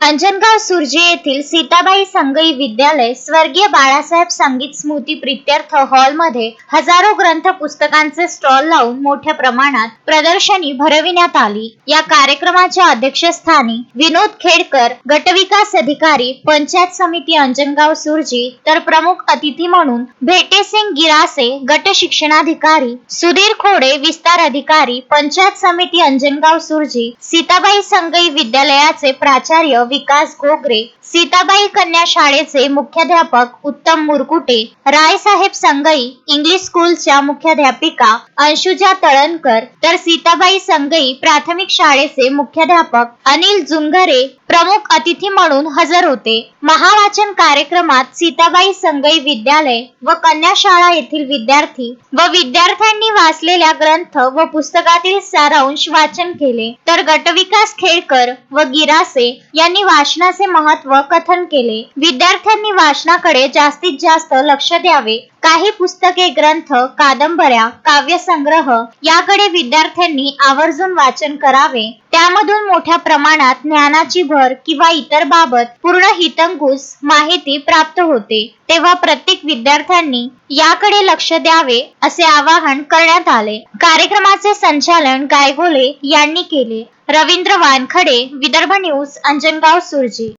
अंजनगाव सुर्जी येथील सीताबाई संगई विद्यालय स्वर्गीय बाळासाहेब संगीत स्मृती प्रित्यर्थ हॉलमध्ये हजारो ग्रंथ पुस्तकांचे स्टॉल लावून मोठ्या प्रमाणात प्रदर्शनी भरविण्यात आली. या कार्यक्रमाच्या अध्यक्षस्थानी विनोद खेडकर गटविकास अधिकारी पंचायत समिती अंजनगाव सुर्जी तर प्रमुख अतिथी म्हणून भेटेसिंग गिरासे गट शिक्षणाधिकारी सुधीर खोडे विस्तार अधिकारी पंचायत समिती अंजनगाव सुर्जी सीताबाई संगई विद्यालयाचे प्राचार्य विकास गोगरे सीताबाई कन्या शाळेचे मुख्याध्यापक उत्तम मुरकुटे रायसाहेब संगई इंग्लिश स्कूलच्या मुख्याध्यापिका अंशुजा तळणकर तर सीताबाई संगई प्राथमिक शाळेचे मुख्याध्यापक अनिल जुंगरे प्रमुख अतिथी म्हणून हजर होते. महावाचन कार्यक्रमात सीताबाई संगई विद्यालय व कन्या शाळा येथील विद्यार्थी व विद्यार्थ्यांनी वाचलेल्या ग्रंथ व पुस्तकातील सारांश वाचन केले. तर गटविकास खेडकर व गिरासे यांनी वाचनाचे महत्त्व कथन केले. विद्यार्थ्यांनी वाचनाकडे जास्तीत जास्त लक्ष द्यावे. काही पुस्तके ग्रंथ कादंबऱ्या काव्यसंग्रह याकडे विद्यार्थ्यांनी आवर्जून वाचन करावे. त्यामधून मोठ्या प्रमाणात ज्ञानाची भर किंवा इतर बाबत पूर्ण हितंकुश माहिती प्राप्त होते. तेव्हा प्रत्येक विद्यार्थ्यांनी याकडे लक्ष द्यावे असे आवाहन करण्यात आले. कार्यक्रमाचे संचालन गायगोले यांनी केले. रवींद्र वानखडे विदर्भ न्यूज अंजनगाव सुरजी.